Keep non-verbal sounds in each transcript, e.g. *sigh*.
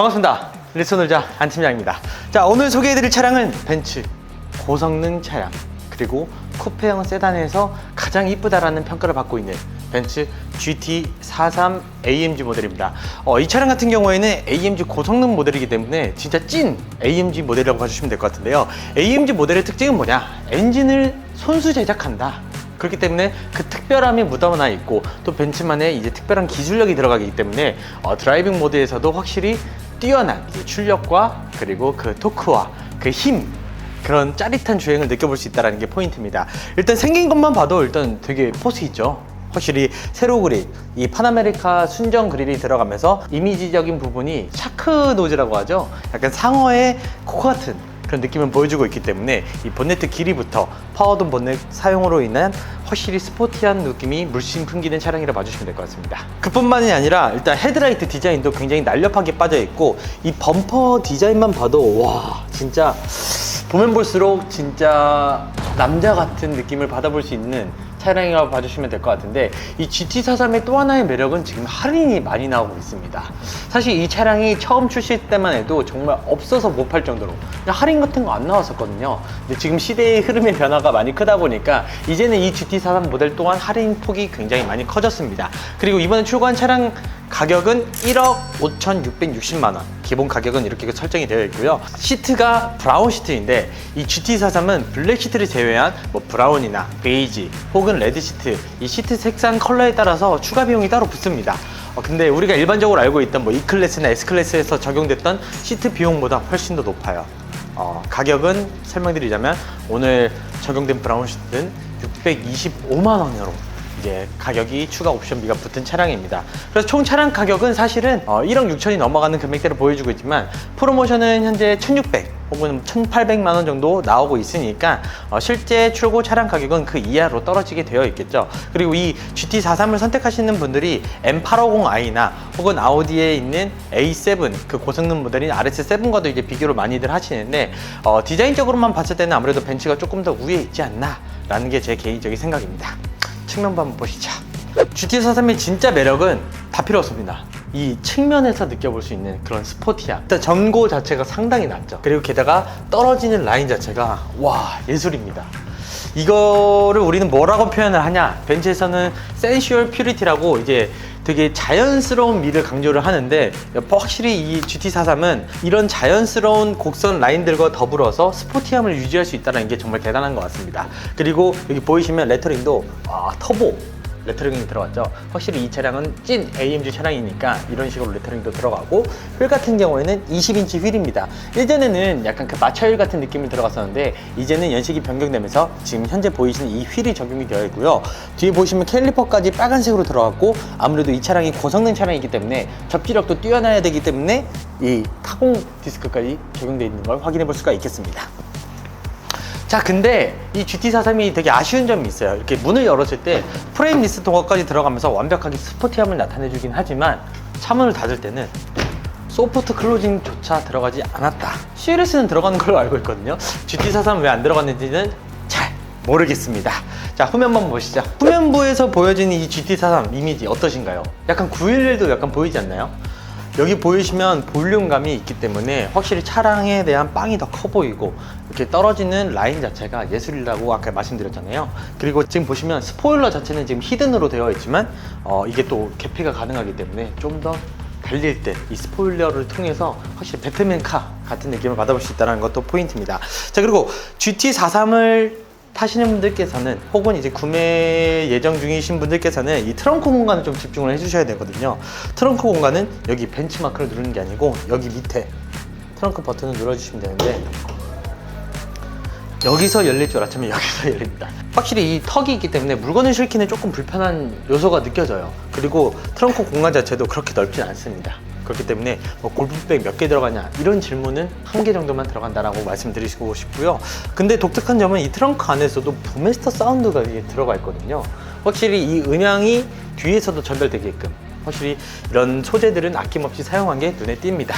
반갑습니다. 리소놀자 안 팀장입니다. 자, 오늘 소개해드릴 차량은 벤츠 고성능 차량 그리고 쿠페형 세단에서 가장 이쁘다라는 평가를 받고 있는 벤츠 GT43 AMG 모델입니다. 어, 이 차량 같은 경우에는 AMG 고성능 모델이기 때문에 진짜 찐 AMG 모델이라고 봐주시면 될 것 같은데요. AMG 모델의 특징은 뭐냐? 엔진을 손수 제작한다. 그렇기 때문에 그 특별함이 묻어나 있고 또 벤츠만의 이제 특별한 기술력이 들어가기 때문에 어, 드라이빙 모드에서도 확실히 뛰어난 이제 출력과 그리고 그 토크와 그힘 그런 짜릿한 주행을 느껴볼 수 있다는 게 포인트입니다. 일단 생긴 것만 봐도 일단 되게 포스 있죠. 확실히 세로 그릴, 이 파나메리카 순정 그릴이 들어가면서 이미지적인 부분이 샤크 노즈라고 하죠. 약간 상어의 코코 같은 그런 느낌을 보여주고 있기 때문에 이 본네트 길이부터 파워돈 본넷 사용으로 인한 확실히 스포티한 느낌이 물씬 풍기는 차량이라 봐주시면 될 것 같습니다. 그뿐만이 아니라 일단 헤드라이트 디자인도 굉장히 날렵하게 빠져 있고 이 범퍼 디자인만 봐도 와 진짜 보면 볼수록 진짜 남자 같은 느낌을 받아볼 수 있는 차량이라고 봐주시면 될 것 같은데 이 GT43의 또 하나의 매력은 지금 할인이 많이 나오고 있습니다. 사실 이 차량이 처음 출시 때만 해도 정말 없어서 못 팔 정도로 할인 같은 거 안 나왔었거든요. 근데 지금 시대의 흐름의 변화가 많이 크다 보니까 이제는 이 GT43 모델 또한 할인 폭이 굉장히 많이 커졌습니다. 그리고 이번에 출고한 차량 가격은 1억 5,660만 원. 기본 가격은 이렇게 설정이 되어 있고요. 시트가 브라운 시트인데 이 GT43은 블랙 시트를 제외한 뭐 브라운이나 베이지 혹은 레드 시트 이 시트 색상 컬러에 따라서 추가 비용이 따로 붙습니다. 어, 근데 우리가 일반적으로 알고 있던 뭐 E 클래스나 S 클래스에서 적용됐던 시트 비용보다 훨씬 더 높아요. 어, 가격은 설명드리자면 오늘 적용된 브라운 시트는 625만 원으로 이제 가격이 추가 옵션비가 붙은 차량입니다. 그래서 총 차량 가격은 사실은 어, 1억 6천이 넘어가는 금액대를 보여주고 있지만 프로모션은 현재 1,600 혹은 1,800만 원 정도 나오고 있으니까 어, 실제 출고 차량 가격은 그 이하로 떨어지게 되어 있겠죠. 그리고 이 GT43을 선택하시는 분들이 M850i나 혹은 아우디에 있는 A7 그 고성능 모델인 RS7과도 이제 비교를 많이들 하시는데 어, 디자인적으로만 봤을 때는 아무래도 벤츠가 조금 더 위에 있지 않나 라는 게 제 개인적인 생각입니다. 측면부 한번 보시죠. GT43의 진짜 매력은 다 필요 없습니다. 이 측면에서 느껴볼 수 있는 그런 스포티함. 일단 전고 자체가 상당히 낮죠. 그리고 게다가 떨어지는 라인 자체가 와 예술입니다. 이거를 우리는 뭐라고 표현을 하냐? 벤츠에서는 센슈얼 퓨리티라고 이제 되게 자연스러운 미를 강조를 하는데 확실히 이 GT43은 이런 자연스러운 곡선 라인들과 더불어서 스포티함을 유지할 수 있다는 게 정말 대단한 것 같습니다. 그리고 여기 보이시면 레터링도 아, 터보 레터링이 들어갔죠. 확실히 이 차량은 찐 AMG 차량이니까 이런 식으로 레터링도 들어가고 휠 같은 경우에는 20인치 휠입니다. 예전에는 약간 그 마차휠 같은 느낌이 들어갔었는데 이제는 연식이 변경되면서 지금 현재 보이시는 이 휠이 적용이 되어 있고요. 뒤에 보시면 캘리퍼까지 빨간색으로 들어갔고 아무래도 이 차량이 고성능 차량이기 때문에 접지력도 뛰어나야 되기 때문에 이 타공 디스크까지 적용되어 있는 걸 확인해 볼 수가 있겠습니다. 자 근데 이 GT43이 되게 아쉬운 점이 있어요. 이렇게 문을 열었을 때 프레임 리스트 동화까지 들어가면서 완벽하게 스포티함을 나타내주긴 하지만 차문을 닫을 때는 소프트 클로징조차 들어가지 않았다. CLS는 들어가는 걸로 알고 있거든요. GT43 왜 안 들어갔는지는 잘 모르겠습니다. 자 후면만 보시죠. 후면부에서 보여지는 이 GT43 이미지 어떠신가요? 약간 911도 약간 보이지 않나요? 여기 보이시면 볼륨감이 있기 때문에 확실히 차량에 대한 빵이 더 커 보이고 이렇게 떨어지는 라인 자체가 예술이라고 아까 말씀드렸잖아요. 그리고 지금 보시면 스포일러 자체는 지금 히든으로 되어 있지만 어, 이게 또 개폐가 가능하기 때문에 좀더 달릴 때 이 스포일러를 통해서 확실히 배트맨 카 같은 느낌을 받아볼 수 있다는 것도 포인트입니다. 자 그리고 GT43을 타시는 분들께서는 혹은 이제 구매 예정 중이신 분들께서는 이 트렁크 공간을 좀 집중을 해주셔야 되거든요. 트렁크 공간은 여기 벤치마크를 누르는 게 아니고 여기 밑에 트렁크 버튼을 눌러주시면 되는데 여기서 열릴 줄 알았지만 여기서 *laughs* 열립니다. 확실히 이 턱이 있기 때문에 물건을 실기는 조금 불편한 요소가 느껴져요. 그리고 트렁크 공간 자체도 그렇게 넓진 않습니다. 그렇기 때문에 뭐 골프백 몇 개 들어가냐 이런 질문은 한 개 정도만 들어간다라고 말씀드리고 싶고요. 근데 독특한 점은 이 트렁크 안에서도 부메스터 사운드가 이게 들어가 있거든요. 확실히 이 음향이 뒤에서도 전달되게끔 확실히 이런 소재들은 아낌없이 사용한 게 눈에 띕니다.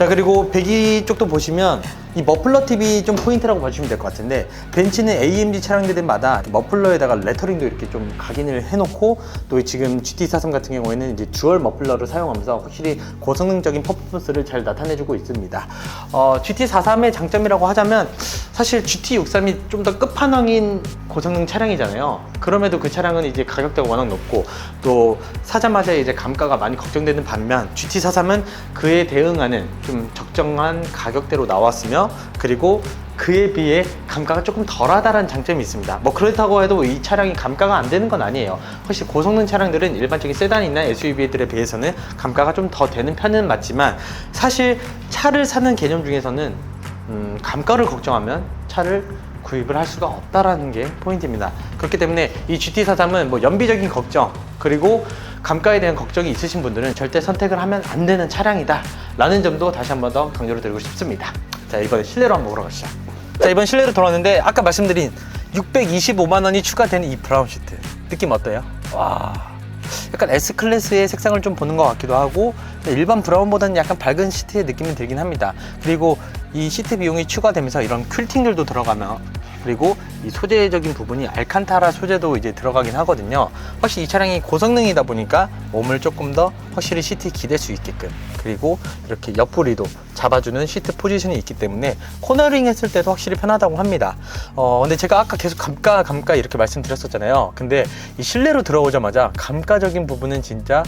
자 그리고 배기 쪽도 보시면 이 머플러 팁이 좀 포인트라고 봐주시면 될 것 같은데 벤츠는 AMG 차량들마다 머플러에다가 레터링도 이렇게 좀 각인을 해놓고 또 지금 GT43 같은 경우에는 이제 듀얼 머플러를 사용하면서 확실히 고성능적인 퍼포먼스를 잘 나타내주고 있습니다. 어, GT43의 장점이라고 하자면 사실 GT63이 좀 더 끝판왕인 고성능 차량이잖아요. 그럼에도 그 차량은 이제 가격대가 워낙 높고 또 사자마자 이제 감가가 많이 걱정되는 반면 GT43은 그에 대응하는 좀 적정한 가격대로 나왔으며 그리고 그에 비해 감가가 조금 덜하다는 장점이 있습니다. 뭐 그렇다고 해도 이 차량이 감가가 안 되는 건 아니에요. 훨씬 고성능 차량들은 일반적인 세단이나 SUV들에 비해서는 감가가 좀 더 되는 편은 맞지만 사실 차를 사는 개념 중에서는 음, 감가를 걱정하면 차를 구입을 할 수가 없다라는 게 포인트입니다. 그렇기 때문에 이 GT43은 뭐 연비적인 걱정 그리고 감가에 대한 걱정이 있으신 분들은 절대 선택을 하면 안 되는 차량이다 라는 점도 다시 한 번 더 강조를 드리고 싶습니다. 자 이번에 실내로 한번 보러 가시죠. 자 이번 실내로 돌아왔는데 아까 말씀드린 625만 원이 추가되는 이 브라운 시트 느낌 어때요? 와 약간 S 클래스의 색상을 좀 보는 것 같기도 하고 일반 브라운보다는 약간 밝은 시트의 느낌이 들긴 합니다. 그리고 이 시트 비용이 추가되면서 이런 퀼팅들도 들어가며 그리고 이 소재적인 부분이 알칸타라 소재도 이제 들어가긴 하거든요. 확실히 이 차량이 고성능이다 보니까 몸을 조금 더 확실히 시트에 기댈 수 있게끔 그리고 이렇게 옆구리도 잡아주는 시트 포지션이 있기 때문에 코너링 했을 때도 확실히 편하다고 합니다. 어, 근데 제가 아까 계속 감가 감가 이렇게 말씀드렸었잖아요. 근데 이 실내로 들어오자마자 감가적인 부분은 진짜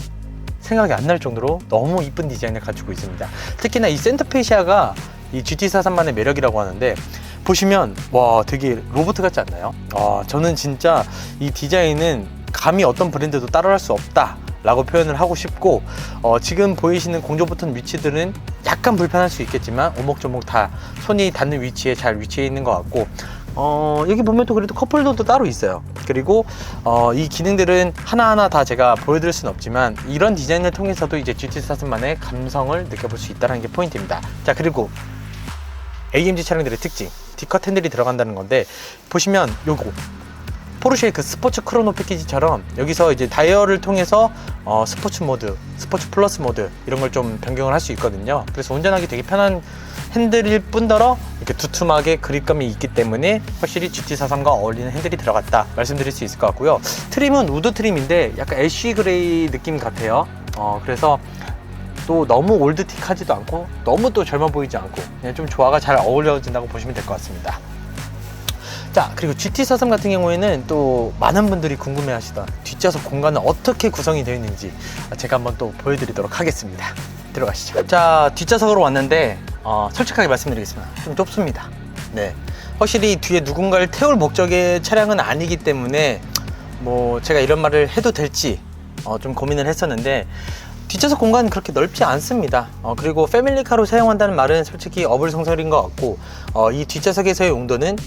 생각이 안 날 정도로 너무 이쁜 디자인을 가지고 있습니다. 특히나 이 센터페시아가 이 GT43만의 매력이라고 하는데 보시면 와 되게 로봇 같지 않나요? 아, 저는 진짜 이 디자인은 감히 어떤 브랜드도 따라할 수 없다. 라고 표현을 하고 싶고 어, 지금 보이시는 공조 버튼 위치들은 약간 불편할 수 있겠지만 오목조목 다 손이 닿는 위치에 잘 위치해 있는 것 같고 어, 여기 보면 또 그래도 컵홀더도 따로 있어요. 그리고 어, 이 기능들은 하나하나 다 제가 보여드릴 수는 없지만 이런 디자인을 통해서도 이제 GT43만의 감성을 느껴볼 수 있다는 게 포인트입니다. 자 그리고 AMG 차량들의 특징 디컷 핸들이 들어간다는 건데 보시면 요거 포르쉐의 그 스포츠 크로노 패키지처럼 여기서 이제 다이얼을 통해서 어, 스포츠 모드, 스포츠 플러스 모드 이런 걸 좀 변경을 할 수 있거든요. 그래서 운전하기 되게 편한 핸들일 뿐더러 이렇게 두툼하게 그립감이 있기 때문에 확실히 GT43과 어울리는 핸들이 들어갔다 말씀드릴 수 있을 것 같고요. 트림은 우드 트림인데 약간 애쉬 그레이 느낌 같아요. 어, 그래서 또 너무 올드틱하지도 않고 너무 또 젊어 보이지 않고 그냥 좀 조화가 잘 어울려진다고 보시면 될 것 같습니다. 자 그리고 GT43 같은 경우에는 또 많은 분들이 궁금해하시던 뒷좌석 공간은 어떻게 구성이 되어 있는지 제가 한번 또 보여드리도록 하겠습니다. 들어가시죠. 자 뒷좌석으로 왔는데 어, 솔직하게 말씀드리겠습니다. 좀 좁습니다. 네. 확실히 뒤에 누군가를 태울 목적의 차량은 아니기 때문에 뭐 제가 이런 말을 해도 될지 어, 좀 고민을 했었는데 뒷좌석 공간은 그렇게 넓지 않습니다. 어, 그리고 패밀리카로 사용한다는 말은 솔직히 어불성설인 것 같고 어, 이 뒷좌석에서의 용도는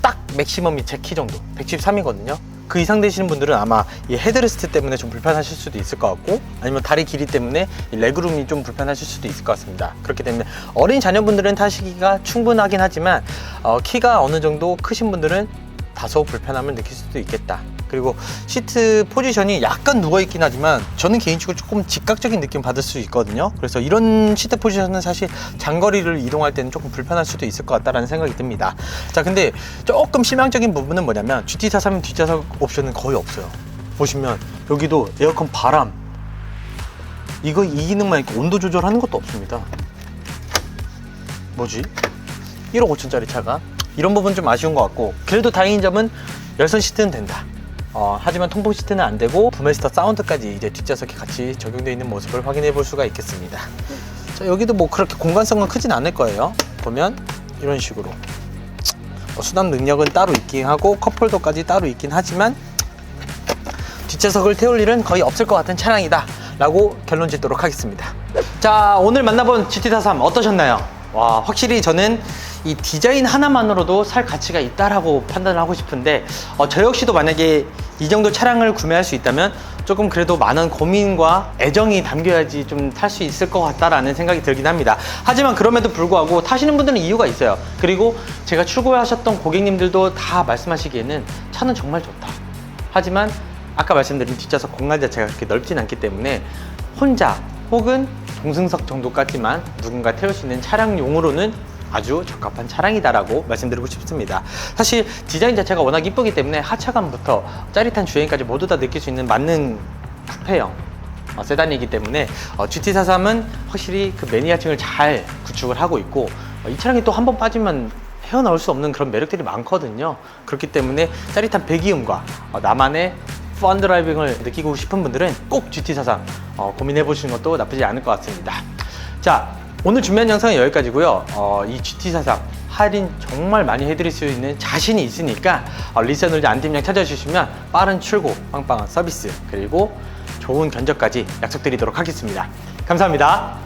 딱 맥시멈이 제 키 정도 173이거든요. 그 이상 되시는 분들은 아마 이 헤드레스트 때문에 좀 불편하실 수도 있을 것 같고 아니면 다리 길이 때문에 이 레그룸이 좀 불편하실 수도 있을 것 같습니다. 그렇기 때문에 어린 자녀분들은 타시기가 충분하긴 하지만 어, 키가 어느 정도 크신 분들은 다소 불편함을 느낄 수도 있겠다 그리고 시트 포지션이 약간 누워있긴 하지만 저는 개인적으로 조금 직각적인 느낌 받을 수 있거든요. 그래서 이런 시트 포지션은 사실 장거리를 이동할 때는 조금 불편할 수도 있을 것 같다라는 생각이 듭니다. 자 근데 조금 실망적인 부분은 뭐냐면 GT43 뒷좌석 옵션은 거의 없어요. 보시면 여기도 에어컨 바람. 이거 이 기능만 있고 온도 조절하는 것도 없습니다. 뭐지? 1억 5천짜리 차가? 이런 부분 좀 아쉬운 것 같고 그래도 다행인 점은 열선 시트는 된다 어, 하지만 통풍 시트는 안 되고 부메스터 사운드까지 이제 뒷좌석에 같이 적용되어 있는 모습을 확인해 볼 수가 있겠습니다. 자, 여기도 뭐 그렇게 공간성은 크진 않을 거예요. 보면 이런 식으로 어, 수납 능력은 따로 있긴 하고 컵홀더까지 따로 있긴 하지만 뒷좌석을 태울 일은 거의 없을 것 같은 차량이다 라고 결론 짓도록 하겠습니다 자 오늘 만나본 GT43 어떠셨나요? 와 확실히 저는 이 디자인 하나만으로도 살 가치가 있다라고 판단을 하고 싶은데 어, 저 역시도 만약에 이 정도 차량을 구매할 수 있다면 조금 그래도 많은 고민과 애정이 담겨야지 좀 탈 수 있을 것 같다라는 생각이 들긴 합니다. 하지만 그럼에도 불구하고 타시는 분들은 이유가 있어요. 그리고 제가 출고하셨던 고객님들도 다 말씀하시기에는 차는 정말 좋다. 하지만 아까 말씀드린 뒷좌석 공간 자체가 그렇게 넓진 않기 때문에 혼자 혹은 동승석 정도까지만 누군가 태울 수 있는 차량용으로는 아주 적합한 차량이다라고 말씀드리고 싶습니다. 사실 디자인 자체가 워낙 이쁘기 때문에 하차감부터 짜릿한 주행까지 모두 다 느낄 수 있는 만능 쿠페형 어, 세단이기 때문에 어, GT43은 확실히 그 매니아층을 잘 구축을 하고 있고 어, 이 차량이 또 한 번 빠지면 헤어나올 수 없는 그런 매력들이 많거든요. 그렇기 때문에 짜릿한 배기음과 어, 나만의 펀 드라이빙을 느끼고 싶은 분들은 꼭 GT43 어, 고민해 보시는 것도 나쁘지 않을 것 같습니다. 자, 오늘 준비한 영상은 여기까지고요. 어, 이 GT43 할인 정말 많이 해드릴 수 있는 자신이 있으니까 어, 리서널즈 안팀장 찾아주시면 빠른 출고, 빵빵한 서비스 그리고 좋은 견적까지 약속드리도록 하겠습니다. 감사합니다.